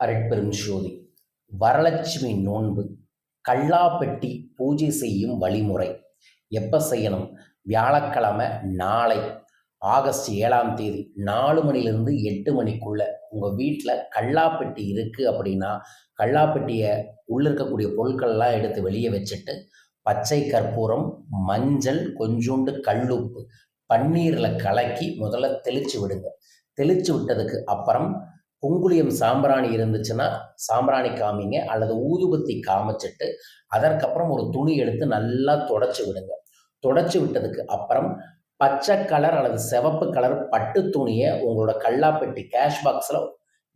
அருட்பெரும் ஜோதி வரலட்சுமி நோன்பு. கல்லாப்பெட்டி பூஜை செய்யும் வழிமுறை. எப்போ செய்யணும்? வியாழக்கிழமை நாளை. ஆகஸ்ட் ஏழாம் தேதி நாலு மணிலேருந்து எட்டு மணிக்குள்ளே உங்கள் வீட்டில் கல்லாப்பெட்டி இருக்குது அப்படின்னா கல்லாப்பெட்டியை உள்ளே இருக்கக்கூடிய பொருட்கள்லாம் எடுத்து வெளியே வச்சுட்டு பச்சை கற்பூரம் மஞ்சள் கொஞ்சோண்டு கல்லுப்பு பன்னீரில் கலக்கி முதல்ல தெளித்து விடுங்க. தெளித்து விட்டதுக்கு அப்புறம் குங்குளியம் சாம்பிராணி இருந்துச்சுன்னா சாம்பிராணி காமிங்க அல்லது ஊதுபத்தி காமிச்சிட்டு அதற்கப்புறம் ஒரு துணி எடுத்து நல்லா தொடச்சி விடுங்க. தொடச்சி விட்டதுக்கு அப்புறம் பச்சை கலர் அல்லது சிவப்பு கலர் பட்டு துணியை உங்களோட கல்லாப்பெட்டி கேஷ் பாக்ஸில்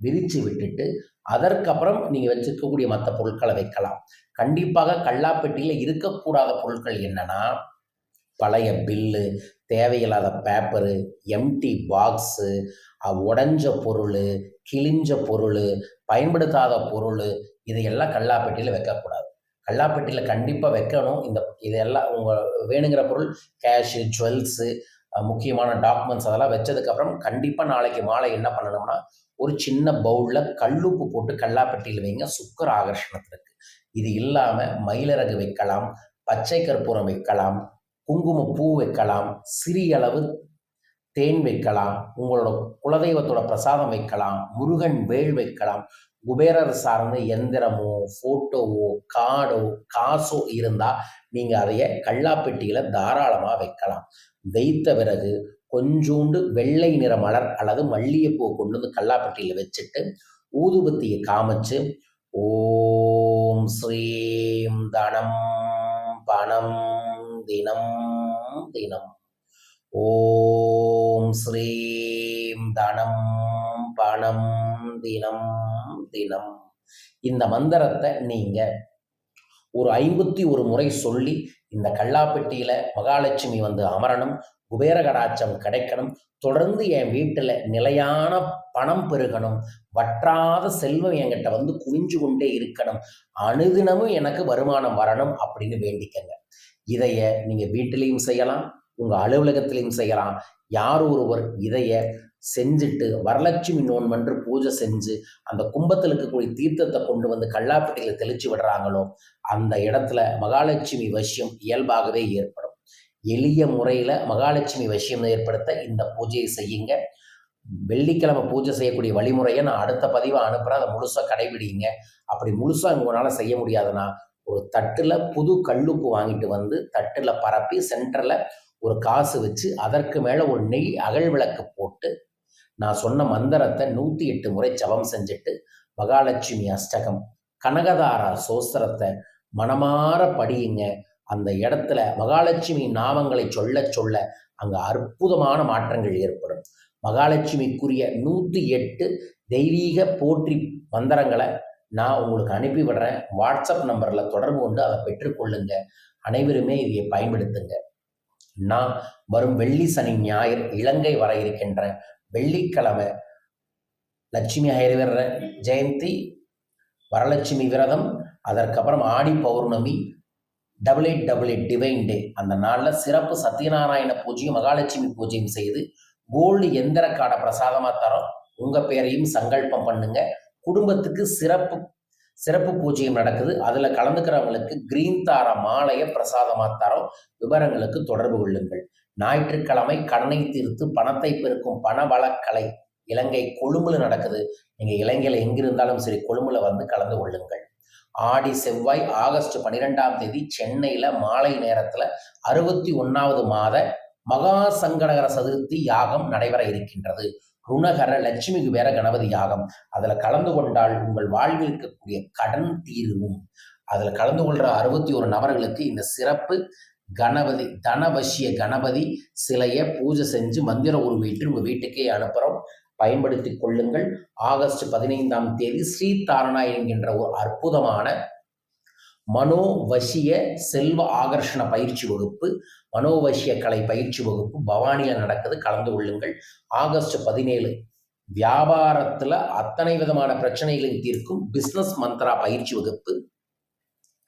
விரித்து விட்டுட்டு அதற்கப்புறம் நீங்கள் வச்சுருக்கக்கூடிய மற்ற பொருட்களை வைக்கலாம். கண்டிப்பாக கல்லாப்பெட்டியில் இருக்கக்கூடாத பொருட்கள் என்னன்னா பழைய பில்லு தேவையில்லாத பேப்பரு எம்டி பாக்ஸு உடஞ்ச பொருள் கிழிஞ்ச பொருள் பயன்படுத்தாத பொருள் இதையெல்லாம் கல்லாப்பெட்டியில் வைக்கக்கூடாது. கல்லாப்பெட்டியில் கண்டிப்பாக வைக்கணும். இந்த இதெல்லாம் உங்கள் வேணுங்கிற பொருள் கேஷு ஜுவல்ஸு முக்கியமான டாக்குமெண்ட்ஸ் அதெல்லாம் வச்சதுக்கப்புறம் கண்டிப்பாக நாளைக்கு மாலை என்ன பண்ணணும்னா ஒரு சின்ன பவுலில் கல்லுப்பு போட்டு கல்லாப்பெட்டியில் வைங்க. சுக்கர ஆகர்ஷணத்திற்கு. இது இல்லாமல் மயிலரகு வைக்கலாம் பச்சை கற்பூரம் வைக்கலாம் குங்கும பூ வைக்கலாம் சிறிய அளவு தேன் வைக்கலாம் உங்களோட குலதெய்வத்தோட பிரசாதம் வைக்கலாம் முருகன் வேல் வைக்கலாம். குபேரர் சார்ந்த எந்திரமோ ஃபோட்டோவோ காடோ காசோ இருந்தால் நீங்கள் அதைய கல்லாப்பெட்டியில் தாராளமாக வைக்கலாம். வைத்த பிறகு கொஞ்சோண்டு வெள்ளை நிற மலர் அல்லது மல்லிகைப்பூ கொண்டு வந்து கல்லாப்பெட்டியில் வச்சுட்டு ஊதுபத்தியை காமிச்சு ஓம் ஸ்ரீம் தனம் பணம் தினம் தினம் ஓம் ஸ்ரீம் தனம் பணம் தினம் தினம் இந்த மந்திரத்தை நீங்கள் ஒரு ஐம்பத்தி ஒரு முறை சொல்லி இந்த கல்லாப்பெட்டியில் மகாலட்சுமி வந்து அமரணும் குபேர கடாட்சம் கிடைக்கணும் தொடர்ந்து என் வீட்டில் நிலையான பணம் பெருகணும் வற்றாத செல்வம் என்கிட்ட வந்து குவிஞ்சு கொண்டே இருக்கணும் அனுதினமும் எனக்கு வருமானம் வரணும் அப்படின்னு வேண்டிக்கங்க. இதைய நீங்கள் வீட்டிலையும் செய்யலாம் உங்கள் அலுவலகத்திலையும் செய்யலாம். யார் ஒருவர் இதைய செஞ்சுட்டு வரலட்சுமி நோன்பன்று பூஜை செஞ்சு அந்த கும்பத்தில் இருக்கக்கூடிய தீர்த்தத்தை கொண்டு வந்து கல்லாப்பட்டியில் தெளிச்சு விடுறாங்களோ அந்த இடத்துல மகாலட்சுமி வசியம் இயல்பாகவே ஏற்படும். எளிய முறையில் மகாலட்சுமி வசியம் ஏற்படுத்த இந்த பூஜையை செய்யுங்க. வெள்ளிக்கிழமை பூஜை செய்யக்கூடிய வழிமுறையை நான் அடுத்த பதிவை அனுப்புகிறேன் அதை முழுசாக கடைபிடிங்க. அப்படி முழுசாக உங்களால் செய்ய முடியாதுன்னா ஒரு தட்டில் புது கல்லுப்பு வாங்கிட்டு வந்து தட்டில் பரப்பி சென்டரில் ஒரு காசு வச்சு அதற்கு மேலே ஒரு நெய் அகல் விளக்கு போட்டு நான் சொன்ன மந்திரத்தை நூற்றி எட்டு முறை ஜபம் செஞ்சுட்டு மகாலட்சுமி அஷ்டகம் கனகதாரா சோஸ்திரத்தை மனமாற படியுங்க. அந்த இடத்துல மகாலட்சுமி நாமங்களை சொல்ல சொல்ல அங்கே அற்புதமான மாற்றங்கள் ஏற்படும். மகாலட்சுமிக்குரிய நூற்றி எட்டு தெய்வீக போற்றி மந்திரங்களை நான் உங்களுக்கு அனுப்பி விடுறேன். வாட்ஸ்அப் நம்பரில் தொடர்பு கொண்டு அதை பெற்றுக்கொள்ளுங்க. அனைவருமே இதை பயன்படுத்துங்க. நான் வரும் வெள்ளி சனி ஞாயிறு இலங்கை வர இருக்கின்ற வெள்ளிக்கிழமை லட்சுமி ஹைரவர ஜெயந்தி வரலட்சுமி விரதம் அதற்கப்புறம் ஆடி பௌர்ணமி double eight double eight divine day அந்த நாளில் சிறப்பு சத்யநாராயண பூஜையும் மகாலட்சுமி பூஜையும் செய்து கோல்டு எந்திர காடை பிரசாதமாக தரோம். உங்கள் பேரையும் சங்கல்பம் பண்ணுங்க. குடும்பத்துக்கு சிறப்பு சிறப்பு பூஜையும் நடக்குது. அதில் கலந்துக்கிறவங்களுக்கு கிரீன் தார மாலையை பிரசாதமாக தரோம். விவரங்களுக்கு தொடர்பு கொள்ளுங்கள். ஞாயிற்றுக்கிழமை கடனை தீர்த்து பணத்தை பெருக்கும் பணவளக்கலை இலங்கை கொழும்புல நடக்குது. நீங்கள் இலங்கையில் எங்கிருந்தாலும் சரி கொழும்புல வந்து கலந்து கொள்ளுங்கள். ஆடி செவ்வாய் ஆகஸ்ட் பன்னிரெண்டாம் தேதி சென்னையில் மாலை நேரத்தில் அறுபத்தி ஒன்றாவது மாத மகா சங்கடகர சதுர்த்தி யாகம் நடைபெற இருக்கின்றது. ருணகர லட்சுமி குபேர கணபதி யாகம். அதில் கலந்து கொண்டால் உங்கள் வாழ்வில் இருக்கக்கூடிய கடன் தீருவும். அதில் கலந்து கொள்கிற அறுபத்தி ஒரு நபர்களுக்கு இந்த சிறப்பு கணபதி தனவசிய கணபதி சிலையை பூஜை செஞ்சு மந்திர வீட்டில் உங்கள் வீட்டுக்கே அனுப்புகிறோம் பயன்படுத்தி கொள்ளுங்கள். ஆகஸ்ட் பதினைந்தாம் தேதி ஸ்ரீ தாரணா என்கின்ற ஒரு அற்புதமான மனோவசிய செல்வ ஆகர்ஷண பயிற்சி வகுப்பு மனோவசிய கலை பயிற்சி வகுப்பு பவானியில் நடக்குது. கலந்து கொள்ளுங்கள். ஆகஸ்ட் பதினேழு. வியாபாரத்தில் அத்தனை விதமான பிரச்சனைகளையும் தீர்க்கும் பிஸ்னஸ் மந்த்ரா பயிற்சி வகுப்பு.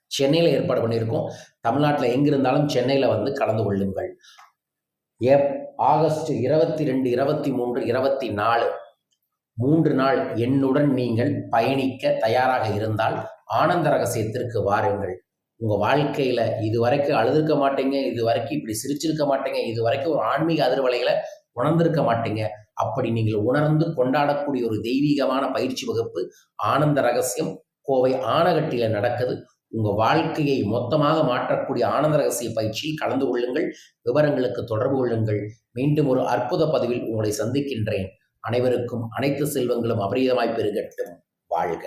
சென்னையில் ஏற்பாடு பண்ணியிருக்கோம். தமிழ்நாட்டில் எங்கிருந்தாலும் சென்னையில் வந்து கலந்து கொள்ளுங்கள். ஏப் ஆகஸ்ட் இருபத்தி ரெண்டு இருபத்தி மூன்று இருபத்தி நாலு மூன்று நாள் என்னுடன் நீங்கள் பயணிக்க தயாராக இருந்தால் ஆனந்த ரகசியத்திற்கு வாருங்கள். உங்கள் வாழ்க்கையில் இது வரைக்கும் அழுதுருக்க மாட்டீங்க இது வரைக்கும் இப்படி சிரிச்சிருக்க மாட்டீங்க இது வரைக்கும் ஒரு ஆன்மீக அதிர்வலைகளை உணர்ந்திருக்க மாட்டீங்க. அப்படி நீங்கள் உணர்ந்து கொண்டாடக்கூடிய ஒரு தெய்வீகமான பயிற்சி வகுப்பு ஆனந்த ரகசியம் கோவை ஆனகட்டியில் நடக்குது. உங்கள் வாழ்க்கையை மொத்தமாக மாற்றக்கூடிய ஆனந்த ரகசிய பயிற்சியில் கலந்து கொள்ளுங்கள் விவரங்களுக்கு தொடர்பு கொள்ளுங்கள். மீண்டும் ஒரு அற்புத பதிவில் உங்களை சந்திக்கின்றேன். அனைவருக்கும் அனைத்து செல்வங்களும் அபரீதமாய் பெருகட்டும். வாழ்க.